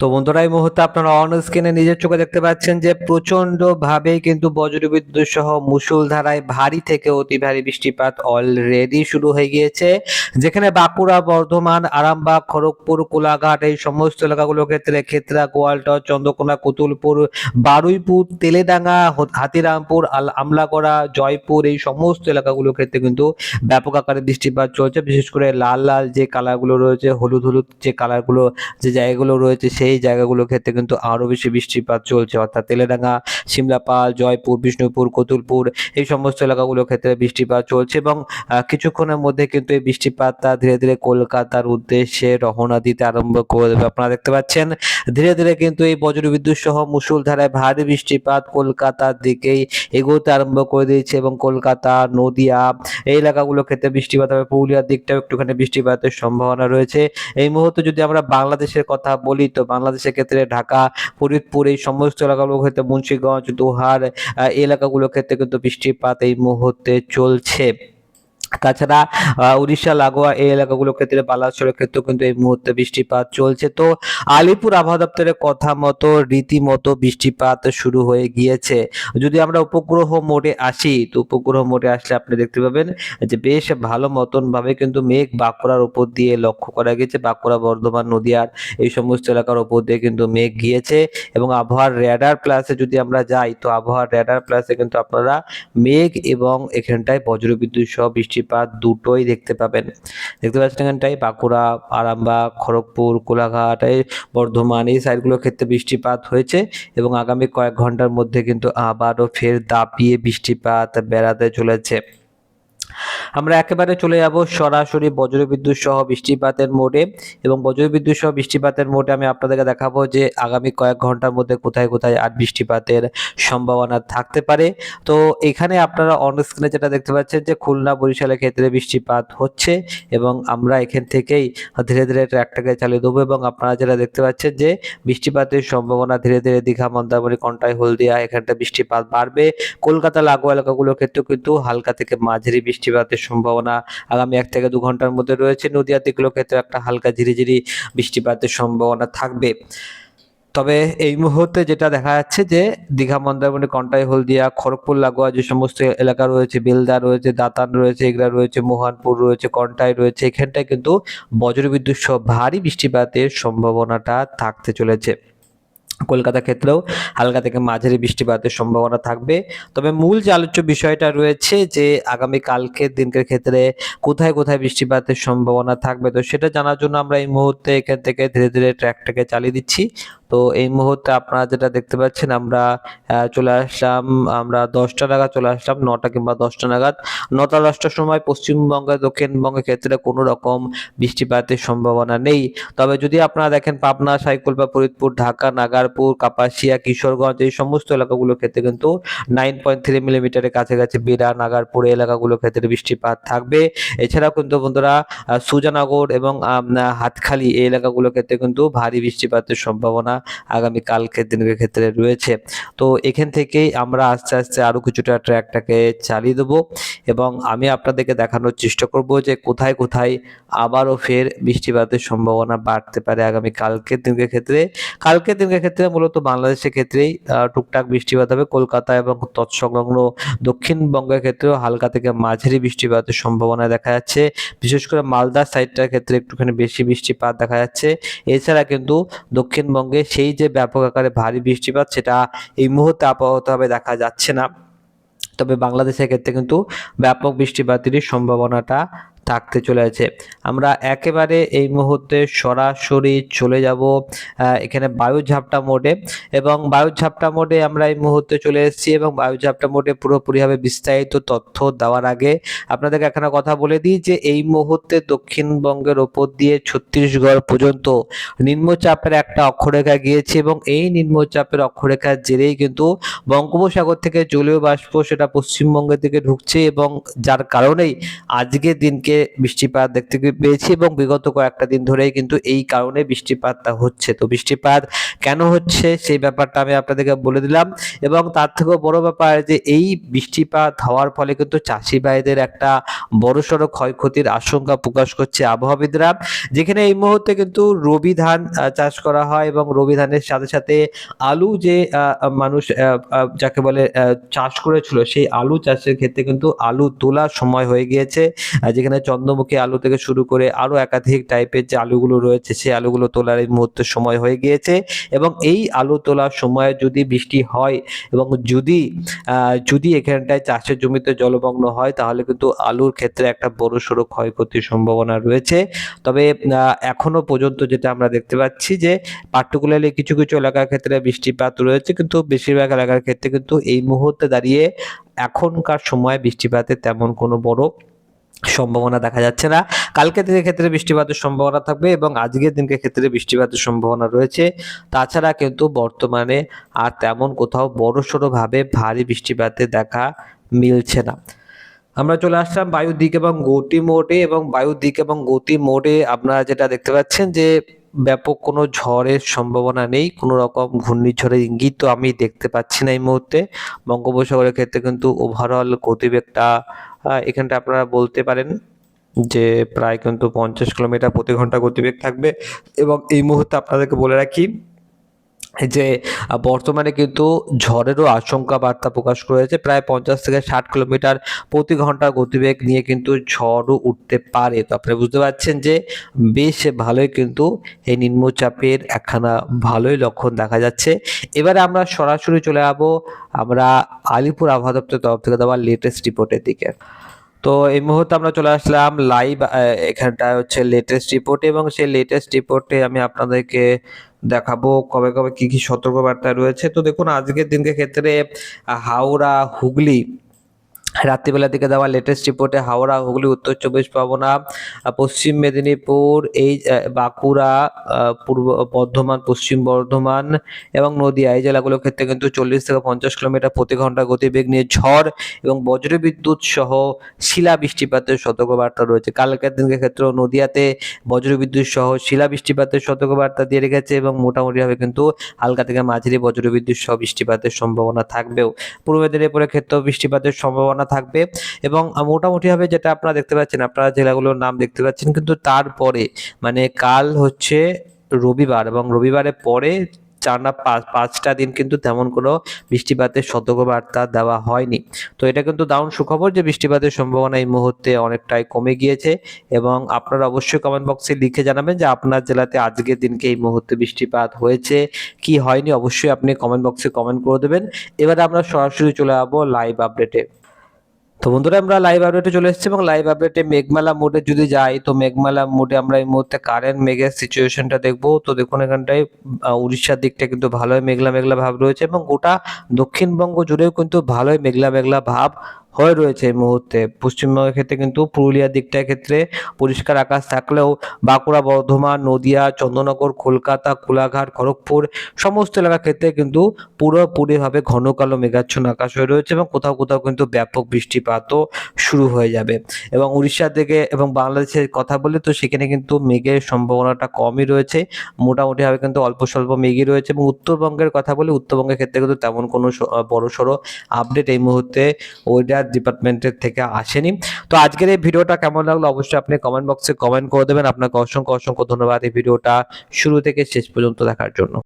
তো বন্ধুরা, এই মুহূর্তে আপনারা অন স্ক্রিনে নিজের চোখে দেখতে পাচ্ছেন যে প্রচণ্ড ভাবে কিন্তু বজ্রবিদ্যুৎ সহ মুষলধারায় ভারী থেকে অতি ভারী বৃষ্টিপাত অলরেডি শুরু হয়ে গিয়েছে। যেখানে বাঁকুড়া, বর্ধমান, আরামবাগ, খড়গপুর, কোলাঘাট, এই সমস্ত এলাকাগুলোর ক্ষেত্রে ক্ষেত্রা গোয়ালটর চন্দ্রকোনা, কুতুলপুর, বারুইপুর, তেলেডাঙ্গা হাতিরামপুর, আল আমলাগড়া, জয়পুর, এই সমস্ত এলাকাগুলোর ক্ষেত্রে কিন্তু ব্যাপক আকারে বৃষ্টিপাত চলছে। বিশেষ করে লাল লাল যে কালারগুলো রয়েছে, হলুদ হলুদ যে কালারগুলো যে জায়গাগুলো রয়েছে, সেই জায়গাগুলোর ক্ষেত্রে কিন্তু আরও বেশি বৃষ্টিপাত চলছে। অর্থাৎ তেলেডাঙ্গা সিমলাপাল জয়পুর, বিষ্ণুপুর, কতুলপুর, এই সমস্ত এলাকাগুলোর ক্ষেত্রে বৃষ্টিপাত চলছে এবং কিছুক্ষণের মধ্যে কিন্তু এই বৃষ্টিপাতটা ধীরে ধীরে কলকাতার উদ্দেশ্যে রওনা দিতে আরম্ভ করে দেবে। আপনারা দেখতে পাচ্ছেন, ধীরে ধীরে কিন্তু এই বজ্রবিদ্যুৎ সহ মুষলধারায় ভারী বৃষ্টিপাত কলকাতার দিকেই এগোতে আরম্ভ করে দিয়েছে এবং কলকাতা, নদিয়া এই এলাকাগুলোর ক্ষেত্রে বৃষ্টিপাত হবে। পুরুলিয়ার দিকটাও একটুখানি বৃষ্টিপাতের সম্ভাবনা রয়েছে। এই মুহূর্তে যদি আমরা বাংলাদেশের কথা বলি, তো বাংলাদেশের ক্ষেত্রে ঢাকা, ফরিদপুর এই সমস্ত এলাকাগুলোর ক্ষেত্রে মুন্সিগঞ্জ দোহার এলাকাগুলোর ক্ষেত্রে কিন্তু বৃষ্টিপাত এই মুহূর্তে চলছে। তাছাড়া উড়িষ্যা, লাগোয়া এই এলাকাগুলোর ক্ষেত্রে বালাসোরের ক্ষেত্রেও কিন্তু এই মুহূর্তে বৃষ্টিপাত চলছে। তো আলিপুর আবহাওয়া দপ্তরের কথা মতো, রীতিমতো বৃষ্টিপাত শুরু হয়ে গিয়েছে। যদি আমরা উপগ্রহ মোডে আসি, তো উপগ্রহ মোডে আসলে আপনি দেখতে পাবেন যে বেশ ভালো মতন ভাবে কিন্তু মেঘ বাঁকুড়ার উপর দিয়ে লক্ষ্য করা গেছে বাঁকুড়া, বর্ধমান, নদিয়ার এই সমস্ত এলাকার উপর দিয়ে কিন্তু মেঘ গিয়েছে এবং আবহাওয়ার র্যাডার প্লাসে যদি আমরা যাই, তো আবহাওয়ার র্যাডার প্লাসে কিন্তু আপনারা মেঘ এবং এখানটায় বজ্রবিদ্যুৎ সহ বৃষ্টিপাত দুটোই দেখতে পাবেন। দেখতে পাচ্ছেন এখানটায় বাঁকুড়া, আরামবাগ, খড়গপুর, কোলাঘাট, এই বর্ধমান, এই সাইডগুলোর ক্ষেত্রে বৃষ্টিপাত হয়েছে এবং আগামী কয়েক ঘণ্টার মধ্যে কিন্তু আবারও ফের দাপিয়ে বৃষ্টিপাত বেড়াতে চলেছে। আমরা একেবারে চলে যাব সরাসরি বজ্রবিদ্যুৎ সহ বৃষ্টিপাতের মোডে এবং বজ্রবিদ্যুৎ সহ বৃষ্টিপাতের মোডে আমি আপনাদেরকে দেখাবো যে আগামী কয়েক ঘণ্টার মধ্যে কোথায় কোথায় আর বৃষ্টিপাতের সম্ভাবনা থাকতে পারে। তো এখানে আপনারা অন স্ক্রিনে যেটা দেখতে পাচ্ছেন যে খুলনা বরিশালের ক্ষেত্রে বৃষ্টিপাত হচ্ছে এবং আমরা এখান থেকেই ধীরে ধীরে ট্র্যাকটাকে চালিয়ে দেবো এবং আপনারা যেটা দেখতে পাচ্ছেন যে বৃষ্টিপাতের সম্ভাবনা ধীরে ধীরে দীঘা, মন্দারমণি, কন্টাই, হলদিয়া এখানটা বৃষ্টিপাত বাড়বে। কলকাতা, লাগোয়া এলাকাগুলোর ক্ষেত্রেও কিন্তু হালকা থেকে মাঝারি বৃষ্টিপাতের সম্ভাবনা আগামী এক থেকে দু ঘণ্টার মধ্যে রয়েছে। নদীয়া দিকগুলোর ক্ষেত্রে একটা হালকা ঝিরিঝিরি বৃষ্টিপাতের সম্ভাবনা থাকবে। তবে এই মুহূর্তে যেটা দেখা যাচ্ছে যে দীঘা, মন্দারমণি, কন্টাই, হলদিয়া, খড়গপুর, লাগোয়া যে সমস্ত এলাকা রয়েছে, বেলদা রয়েছে, দাতান রয়েছে এগুলা রয়েছে, মোহনপুর রয়েছে, কন্টাই রয়েছে, এখানটায় কিন্তু বজ্রবিদ্যুৎ সহ ভারী বৃষ্টিপাতের সম্ভাবনাটা থাকতে চলেছে। কলকাতা ক্ষেত্রেও হালকা থেকে মাঝারি বৃষ্টিপাতের সম্ভাবনা থাকবে। তবে মূল যে আলোচ্য বিষয়টা রয়েছে যে আগামী কালকের দিনকের ক্ষেত্রে কোথায় কোথায় বৃষ্টিপাতের সম্ভাবনা থাকবে, তো সেটা জানার জন্য আমরা এই মুহূর্তে এখান থেকে ধীরে ধীরে ট্র্যাকটাকে চালিয়ে দিচ্ছি। তো এই মুহূর্তে আপনারা যেটা দেখতে পাচ্ছেন আমরা চলে আসলাম, আমরা দশটা নাগাদ চলে আসলাম, নটা কিংবা দশটা নাগাদ। নটা দশটার সময় পশ্চিমবঙ্গে, দক্ষিণবঙ্গের ক্ষেত্রে কোনো রকম বৃষ্টিপাতের সম্ভাবনা নেই। তবে যদি আপনারা দেখেন পাবনা, সাইকুল বা ফরিদপুর, ঢাকা নাগারপুর কাপাসিয়া, কিশোরগঞ্জ এই সমস্ত এলাকাগুলোর ক্ষেত্রে কিন্তু নাইন পয়েন্ট থ্রি মিলিমিটারের কাছাকাছি বিরা নাগারপুর এলাকাগুলোর ক্ষেত্রে বৃষ্টিপাত থাকবে। এছাড়াও কিন্তু বন্ধুরা সুজানগর এবং হাতখালি এই এলাকাগুলোর ক্ষেত্রে কিন্তু ভারী বৃষ্টিপাতের সম্ভাবনা আগামী কালকের দিনের ক্ষেত্রে রয়েছে। তো এখান থেকেই আমরা আস্তে আস্তে আরও কিছুটা ট্র্যাকটাকে চালিয়ে দেবো এবং আমি আপনাদেরকে দেখানোর চেষ্টা করব যে কোথায় কোথায় আবারও ফের বৃষ্টিপাতের সম্ভাবনা বাড়তে পারে আগামী কালকের দিনের ক্ষেত্রে। কালকের দিনের ক্ষেত্রে মূলত বাংলাদেশের ক্ষেত্রেই টুকটাক বৃষ্টিপাত হবে। কলকাতা এবং তৎসংলগ্ন দক্ষিণবঙ্গের ক্ষেত্রেও হালকা থেকে মাঝারি বৃষ্টিপাতের সম্ভাবনা দেখা যাচ্ছে। বিশেষ করে মালদা সাইডটার ক্ষেত্রে একটুখানি বেশি বৃষ্টিপাত দেখা যাচ্ছে। এছাড়া কিন্তু দক্ষিণবঙ্গে সেই যে ব্যাপক আকারে ভারী বৃষ্টিপাত, সেটা এই মুহূর্তে আপাততভাবে দেখা যাচ্ছে না। তবে বাংলাদেশের ক্ষেত্রে কিন্তু ব্যাপক বৃষ্টিপাতেরই সম্ভাবনাটা থাকতে চলে চলেছে। আমরা একেবারে এই মুহূর্তে সরাসরি চলে যাব এখানে বায়ু ঝাপটা মোডে এবং বায়ু ঝাপটা মোডে আমরা এই মুহূর্তে চলে এসেছি এবং বায়ু ঝাপটা মোডে পুরোপুরিভাবে বিস্তারিত তথ্য দেওয়ার আগে আপনাদেরকে এখানে কথা বলে দিই যে এই মুহূর্তে দক্ষিণবঙ্গের ওপর দিয়ে ছত্তিশগড় পর্যন্ত নিম্নচাপের একটা অক্ষরেখা গিয়েছে এবং এই নিম্নচাপের অক্ষরেখার জেরেই কিন্তু বঙ্গোপসাগর থেকে জলীয় বাষ্প সেটা পশ্চিমবঙ্গের দিকে ঢুকছে এবং যার কারণেই আজকের দিনকে বৃষ্টিপাত দেখতে পেয়েছি এবং বিগত কয়েকটা দিন ধরেই কিন্তু এই কারণে বৃষ্টিপাতটা হচ্ছে। তো বৃষ্টিপাত কেন হচ্ছে সেই ব্যাপারটা আমি আপনাদেরকে বলে দিলাম এবং তার থেকেও বড় ব্যাপার যে এই বৃষ্টিপাত হওয়ার ফলে কিন্তু চাষি ভাইদের একটা বড়সড় ক্ষয়ক্ষতির আশঙ্কা প্রকাশ করছে আবহাওয়াবিদরা। যেখানে এই মুহূর্তে কিন্তু রবি ধান চাষ করা হয় এবং রবি ধানের সাথে সাথে আলু যে মানুষ যাকে বলে চাষ করেছিল সেই আলু চাষের ক্ষেত্রে কিন্তু আলু তোলার সময় হয়ে গিয়েছে। যেখানে চন্দ্রমুখী আলু থেকে শুরু করে আরও একাধিক টাইপের যে আলুগুলো রয়েছে, সেই আলুগুলো তোলার এই মুহূর্তে সময় হয়ে গিয়েছে এবং এই আলু তোলার সময় যদি বৃষ্টি হয় এবং যদি যদি এখানটায় চাষের জমিতে জলমগ্ন হয়, তাহলে কিন্তু আলুর ক্ষেত্রে একটা বড় সড়ো ক্ষয়ক্ষতির সম্ভাবনা রয়েছে। তবে এখনও পর্যন্ত যেটা আমরা দেখতে পাচ্ছি যে পার্টিকুলারলি কিছু কিছু এলাকার ক্ষেত্রে বৃষ্টিপাত রয়েছে, কিন্তু বেশিরভাগ এলাকার ক্ষেত্রে কিন্তু এই মুহূর্তে দাঁড়িয়ে এখনকার সময় বৃষ্টিপাতের তেমন কোনো বড় সম্ভাবনা দেখা যাচ্ছে না। কালকে দিনের ক্ষেত্রে বৃষ্টিপাতের সম্ভাবনা থাকবে এবং আজকের দিনকে ক্ষেত্রে বৃষ্টিপাতের সম্ভাবনা রয়েছে। তাছাড়া কিন্তু বর্তমানে আর তেমন কোথাও বড়সড় ভাবে ভারী বৃষ্টিপাতের দেখা মিলছে না। আমরা চলে আসলাম বায়ুর দিক এবং গতি মোডে এবং বায়ুর দিক এবং গতি মোডে আপনারা যেটা দেখতে পাচ্ছেন যে ব্যাপক কোনো ঝড়ের সম্ভাবনা নেই, কোনো রকম ঘূর্ণিঝড়ের ইঙ্গিত তো আমি দেখতে পাচ্ছি না এই মুহূর্তে। বঙ্গোপসাগরের ক্ষেত্রে কিন্তু ওভারঅল গতিবেগটা এখানটা আপনারা বলতে পারেন যে প্রায় কিন্তু পঞ্চাশ কিলোমিটার প্রতি ঘণ্টা গতিবেগ থাকবে এবং এই মুহূর্তে আপনাদেরকে বলে রাখি যে বর্তমানে কিন্তু ঝড়েরও আশঙ্কা বার্তা প্রকাশ করেছে। প্রায় পঞ্চাশ থেকে ষাট কিলোমিটার প্রতি ঘণ্টা গতিবেগ নিয়ে কিন্তু ঝড়ও উঠতে পারে। তো আপনি বুঝতে পারছেন যে, বেশ ভালোই কিন্তু এই নিম্নচাপের একখানা ভালোই লক্ষণ দেখা যাচ্ছে। এবারে আমরা সরাসরি চলে যাব আমরা আলিপুর আবহাওয়া দপ্তরের তরফ থেকে দেওয়া লেটেস্ট রিপোর্টের দিকে। তো এই মুহূর্তে আমরা চলে আসলাম লাইভ এখানটা হচ্ছে লেটেস্ট রিপোর্ট এবং সেই লেটেস্ট রিপোর্টে আমি আপনাদেরকে দেখাবো কবে কবে কি কি সতর্কবার্তা রয়েছে। তো দেখুন আজকের দিনকে ক্ষেত্রে হাওড়া হুগলি রাত্রিবেলা থেকে দেওয়া লেটেস্ট রিপোর্টে হাওড়া, হুগলি, উত্তর চব্বিশ পরগনা পশ্চিম মেদিনীপুর, এই বাঁকুড়া পূর্ব বর্ধমান, পশ্চিম বর্ধমান এবং নদিয়া। এই জেলাগুলোর ক্ষেত্রে কিন্তু চল্লিশ থেকে পঞ্চাশ কিলোমিটার প্রতি ঘণ্টা গতিবেগ নিয়ে ঝড় এবং বজ্রবিদ্যুৎ সহ শিলা বৃষ্টিপাতের সতর্কবার্তা রয়েছে। কালকের দিনের ক্ষেত্রেও নদিয়াতে বজ্রবিদ্যুৎ সহ শিলা বৃষ্টিপাতের সতর্কবার্তা দিয়ে রেখেছে এবং মোটামুটিভাবে কিন্তু হালকা থেকে মাঝারি বজ্রবিদ্যুৎ সহ বৃষ্টিপাতের সম্ভাবনা থাকবেও। পূর্ব মেদিনীপুরের ক্ষেত্রেও বৃষ্টিপাতের সম্ভাবনা থাকবে এবং মোটামুটিভাবে যেটা আপনারা দেখতে পাচ্ছেন, আপনারা জেলাগুলোর নাম দেখতে পাচ্ছেন, কিন্তু তারপরে মানে কাল হচ্ছে রবিবার এবং রবিবারের পরে চার না পাঁচ, পাঁচটা দিন কিন্তু তেমন কোনো বৃষ্টিপাতের সতর্কবার্তা দেওয়া হয়নি। তো এটা কিন্তু দারুণ সুখবর যে বৃষ্টিপাতের সম্ভাবনা এই মুহূর্তে অনেকটাই কমে গিয়েছে এবং আপনারা অবশ্যই কমেন্ট বক্সে লিখে জানাবেন যে আপনার জেলাতে আজকের দিনকে এই মুহূর্তে বৃষ্টিপাত হয়েছে, কি হয়নি, অবশ্যই আপনি কমেন্ট বক্সে কমেন্ট করে দেবেন। এবারে আমরা সরাসরি চলে যাব লাইভ আপডেটে তো বন্ধুরা, আমরা লাইভ আপডেটে চলে এসেছি এবং লাইভ আপডেটে মেঘমালা মোডে যদি যাই, তো মেঘমালা মোডে আমরা এই মুহূর্তে কারেন্ট মেঘের সিচুয়েশনটা দেখব। তো দেখুন, এখানটায় উড়িষ্যার দিকটা কিন্তু ভালোই মেঘলা মেঘলা ভাব রয়েছে এবং গোটা দক্ষিণবঙ্গ জুড়েও কিন্তু ভালোই মেঘলা মেঘলা ভাব হয়ে রয়েছে এই মুহূর্তে। পশ্চিমবঙ্গের ক্ষেত্রে কিন্তু পুরুলিয়ার দিকটার ক্ষেত্রে পরিষ্কার আকাশ থাকলেও বাঁকুড়া, বর্ধমান, নদিয়া, চন্দ্রনগর, কলকাতা, কোলাঘাট, খড়গপুর সমস্ত এলাকার ক্ষেত্রে কিন্তু পুরোপুরিভাবে ঘন কালো মেঘাচ্ছন্ন আকাশ হয়ে রয়েছে এবং কোথাও কোথাও কিন্তু ব্যাপক বৃষ্টিপাতও শুরু হয়ে যাবে। এবং উড়িষ্যার দিকে এবং বাংলাদেশের কথা বলি তো সেখানে কিন্তু মেঘের সম্ভাবনাটা কমই রয়েছে। মোটামুটিভাবে কিন্তু অল্প স্বল্প মেঘই রয়েছে এবং উত্তরবঙ্গের কথা বলি, উত্তরবঙ্গের ক্ষেত্রে কিন্তু তেমন কোনো স- আহ সড়ো আপডেট এই মুহূর্তে ওয়েদার ডিপার্টমেন্টের থেকে আসেনি। তো আজকের এই ভিডিওটা কেমন লাগল অবশ্যই আপনি কমেন্ট বক্সে কমেন্ট করে দেবেন। আপনাকে অসংখ্য অসংখ্য ধন্যবাদ। এই ভিডিওটা শুরু থেকে শেষ পর্যন্ত দেখার জন্য।